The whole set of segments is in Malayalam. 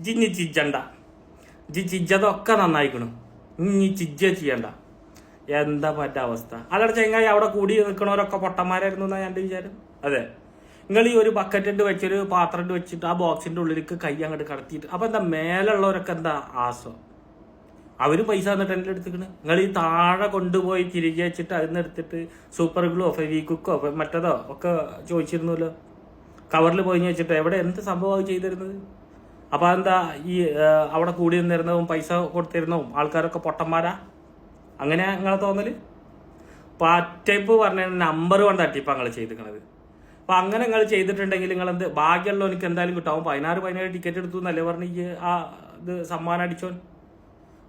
ജിഞ്ഞി ചിജ്ജണ്ട. ജി ചിജ്ജതൊക്കെ നന്നായിക്കണു. ഇനി ചിജ്ജ ചെയ്യണ്ട. എന്താ പറ്റ അവസ്ഥ? അല്ലട ചെങ്ങായി അവിടെ കൂടി നിൽക്കണവരൊക്കെ പൊട്ടന്മാരായിരുന്നു എന്നാ എന്റെ വിചാരം? അതെ. നിങ്ങൾ ഈ ഒരു ബക്കറ്റ് ഇട്ട് വെച്ചൊരു പാത്രം വെച്ചിട്ട് ആ ബോക്സിന്റെ ഉള്ളിലേക്ക് കൈ അങ്ങോട്ട് കടത്തിയിട്ട് അപ്പൊ എന്താ മേലുള്ളവരൊക്കെ എന്താ ആസം? അവർ പൈസ തന്നിട്ട് എന്റെ എടുത്തിക്കണ് നിങ്ങൾ ഈ താഴെ കൊണ്ടുപോയി തിരികെ വെച്ചിട്ട് അതിൽ നിന്ന് എടുത്തിട്ട് സൂപ്പർ ഗ്ലൂ ഗ്ലോ കുക്കോ മറ്റതോ ഒക്കെ ചോദിച്ചിരുന്നല്ലോ. കവറിൽ പോയി വെച്ചിട്ട് എവിടെ എന്ത് സംഭവമാണ് ചെയ്തിരുന്നത്? അപ്പൊ എന്താ ഈ അവിടെ കൂടി നിന്നിരുന്നതും പൈസ കൊടുത്തിരുന്നതും ആൾക്കാരൊക്കെ പൊട്ടന്മാരാ? അങ്ങനെ നിങ്ങളെ തോന്നൽ? പാറ്റൈപ്പ് പറഞ്ഞ നമ്പർ കൊണ്ട് തട്ടിപ്പാ നിങ്ങൾ ചെയ്തിരിക്കണത് അപ്പൊ അങ്ങനെ നിങ്ങൾ ചെയ്തിട്ടുണ്ടെങ്കിൽ നിങ്ങൾ എന്ത് ഭാഗ്യമുള്ള എനിക്ക് എന്തായാലും കിട്ടും. അവൻ പതിനാറ് പതിനേഴ് ടിക്കറ്റ് എടുത്തു എന്നല്ലേ പറഞ്ഞ് ഈ ആ ഇത് സമ്മാനം അടിച്ചോൻ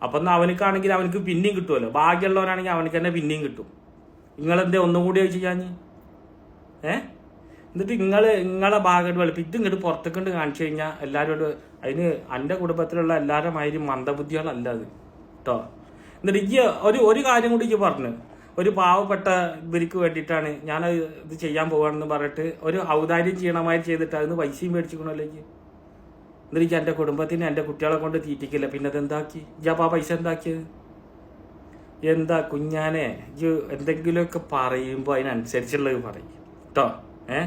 അപ്പൊ അവനക്കാണെങ്കിൽ അവനക്ക് പിന്നെയും കിട്ടുമല്ലോ ബാക്കിയുള്ളവരാണെങ്കിൽ അവനക്ക് തന്നെ പിന്നെയും കിട്ടും. നിങ്ങളെന്തേ ഒന്നും കൂടി ചെയ്യാഞ്ഞ്? ഏ? എന്നിട്ട് നിങ്ങൾ നിങ്ങളെ ഭാഗമായിട്ട് വെളുപ്പം ഇത് ഇങ്ങോട്ട് പുറത്തേക്ക് കാണിച്ചു കഴിഞ്ഞാൽ എല്ലാവരോട് അതിന് എന്റെ കുടുംബത്തിലുള്ള എല്ലാവരും മാതിരി മന്ദബുദ്ധികളല്ല അത്. കേട്ടോ എന്നിട്ട് ഈ ഒരു ഒരു കാര്യം കൂടി ഇജ്ജ് പറഞ്ഞു. ഒരു പാവപ്പെട്ട ഇവർക്ക് വേണ്ടിയിട്ടാണ് ഞാൻ ഇത് ചെയ്യാൻ പോവാണെന്ന് പറഞ്ഞിട്ട് ഒരു ഔദാര്യം ചെയ്യണമായി ചെയ്തിട്ട് അതിന് പൈസയും മേടിച്ചിക്കണല്ലോ എന്നിട്ട് എന്റെ കുടുംബത്തിന് എന്റെ കുട്ടികളെ കൊണ്ട് തീറ്റിക്കില്ല. പിന്നെ അതെന്താക്കി? ഇജാ പൈസ എന്താക്കിയത്? എന്താ കുഞ്ഞാനെ? ഇത് എന്തെങ്കിലുമൊക്കെ പറയുമ്പോൾ അതിനനുസരിച്ചുള്ളത് പറയും. കേട്ടോ? ഏ?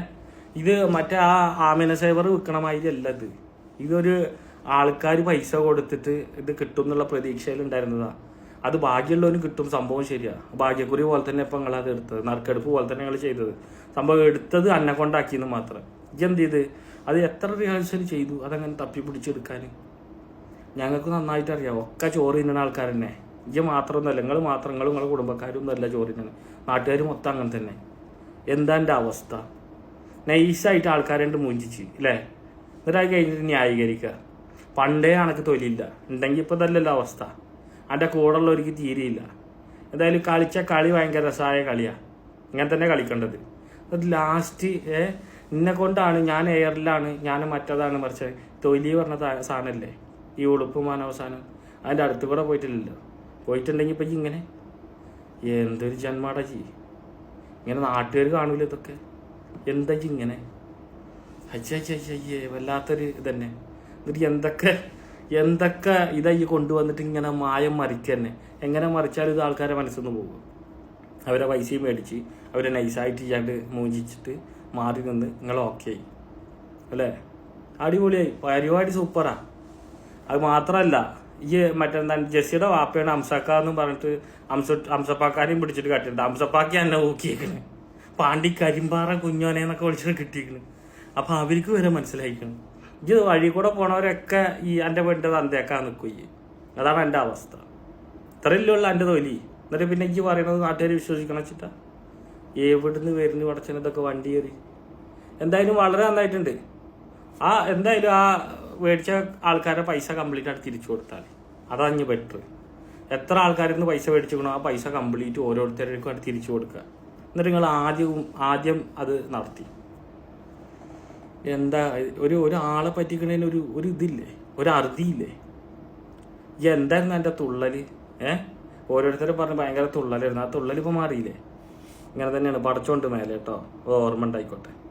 ഇത് മറ്റേ ആ ആമിന സേവർ വിൽക്കണമാതിരി അല്ല ഇത്. ഇതൊരു ആൾക്കാർ പൈസ കൊടുത്തിട്ട് ഇത് കിട്ടും എന്നുള്ള പ്രതീക്ഷയിൽ ഉണ്ടായിരുന്നതാ. അത് ഭാഗ്യമുള്ളവന് കിട്ടും. സംഭവം ശരിയാ. ഭാഗ്യക്കുറി പോലെ തന്നെ ഇപ്പം നിങ്ങൾ അത് എടുത്തത്. നറുക്കെടുപ്പ് പോലെ തന്നെ നിങ്ങൾ ചെയ്തത്. സംഭവം എടുത്തത് അന്നെ കൊണ്ടാക്കിയെന്ന് മാത്രം. ഇത് എന്ത് ചെയ്ത്? അത് എത്ര റിഹേഴ്സൽ ചെയ്തു? അതങ്ങനെ തപ്പി പിടിച്ചെടുക്കാൻ ഞങ്ങൾക്ക് നന്നായിട്ട് അറിയാം. ഒക്കെ ചോറ് തിന്നണ ആൾക്കാർ തന്നെ ഇജ്ജ് മാത്രമൊന്നുമല്ല നിങ്ങൾ മാത്രം നിങ്ങൾ നിങ്ങളുടെ കുടുംബക്കാരും ഒന്നുമല്ല ചോറ് തിന്നണം. നാട്ടുകാർ മൊത്തം അങ്ങനെ തന്നെ. എന്താ എന്റെ അവസ്ഥ? നൈസായിട്ട് ആൾക്കാരുണ്ട് മൂഞ്ചിച്ച് അല്ലേ എന്നിട്ട് അത് കഴിഞ്ഞിട്ട് ന്യായീകരിക്കുക പണ്ടേ കണക്ക് തൊലിയില്ല. ഉണ്ടെങ്കിൽ ഇപ്പം തല്ലല്ലോ അവസ്ഥ. എന്റെ കൂടെ ഉള്ളവർക്ക് തീരെയില്ല. എന്തായാലും കളിച്ച കളി ഭയങ്കര രസമായ കളിയാണ് ഇങ്ങനെ തന്നെ കളിക്കേണ്ടത്. അത് ലാസ്റ്റ് ഏ എന്നെ കൊണ്ടാണ് ഞാൻ എയറിലാണ് ഞാൻ മറ്റതാണ് മറിച്ച് തൊലി പറഞ്ഞ സാധനമല്ലേ ഈ ഉളുപ്പ് മാനവസാനം അതിന്റെ അടുത്ത് കൂടെ പോയിട്ടില്ലല്ലോ. പോയിട്ടുണ്ടെങ്കിൽ ഇപ്പം ഇങ്ങനെ. എന്തൊരു ജന്മാടാ ജി. ഇങ്ങനെ നാട്ടുകാർ കാണൂല ഇതൊക്കെ? എന്താ ഇങ്ങനെ? അയ്യേ വല്ലാത്തൊരു ഇതന്നെ. എന്നിട്ട് എന്തൊക്കെ എന്തൊക്കെ ഇതായി കൊണ്ടുവന്നിട്ട് ഇങ്ങനെ മായം മറിക്കുക തന്നെ? എങ്ങനെ മറിച്ചാലും ഇത് ആൾക്കാരെ മനസ്സിൽ നിന്ന് പോകും. അവരെ പൈസയും മേടിച്ച് അവരെ നൈസായിട്ട് ചെയ്യാണ്ട് മൂഞ്ചിച്ചിട്ട് മാറി നിന്ന് നിങ്ങൾ ഓക്കെ ആയി. അല്ലേ? അടിപൊളിയായി. പരിപാടി സൂപ്പറാ അത് മാത്രമല്ല ഈ മറ്റെന്താ ജെസ്സിയുടെ വാപ്പയാണ് അംസക്ക എന്ന് പറഞ്ഞിട്ട് അംസ അംസപ്പാക്കാരെയും പിടിച്ചിട്ട് കട്ടിട്ടുണ്ട് അംസപ്പാക്കി എന്നെ ഊക്കിയേക്കണ് പാണ്ടി കരിമ്പാറ കുഞ്ഞോനെ എന്നൊക്കെ വിളിച്ചിട്ട് കിട്ടിയേക്കണ്. അപ്പൊ അവർക്ക് വരെ മനസ്സിലായിക്കണം. ഇത് വഴി കൂടെ പോണവരൊക്കെ ഈ എന്റെ വീടിന്റെ തന്തേക്കാൻ നിൽക്കുകയെ ഈ? അതാണ് എന്റെ അവസ്ഥ. ഇത്രയല്ലുള്ള എന്റെ തൊലി. എന്നിട്ട് പിന്നെ എനിക്ക് പറയണത് നാട്ടുകാർ വിശ്വസിക്കണം വെച്ചിട്ടാ? എവിടുന്ന് വരുന്നു പടച്ചനതൊക്കെ വണ്ടി കയറി? എന്തായാലും വളരെ നന്നായിട്ടുണ്ട്. ആ എന്തായാലും ആ മേടിച്ച ആൾക്കാരെ പൈസ കംപ്ലീറ്റ് ആയിട്ട് തിരിച്ചു കൊടുത്താൽ അതഞ്ഞ് ബെറ്റർ എത്ര ആൾക്കാരിൽ നിന്ന് പൈസ മേടിച്ചിക്കണോ ആ പൈസ കംപ്ലീറ്റ് ഓരോരുത്തർക്കും ആയിട്ട് തിരിച്ചു കൊടുക്കുക. എന്നിട്ട് നിങ്ങൾ ആദ്യവും ആദ്യം അത് നടത്തി. എന്താ ഒരു ഒരാളെ പറ്റിക്കണതിന് ഒരു ഒരു ഇതില്ലേ? ഒരു അറുതിയില്ലേ? ഈ എന്തായിരുന്നു എന്റെ തുള്ളൽ? ഏ? ഓരോരുത്തരും പറഞ്ഞ് ഭയങ്കര തുള്ളലായിരുന്നു. ആ തുള്ളൽ ഇപ്പൊ മാറിയില്ലേ? ഇങ്ങനെ തന്നെയാണ്. പടച്ചോണ്ട് മേലെ കേട്ടോ. ഓർമ്മ ഉണ്ടായിക്കോട്ടെ.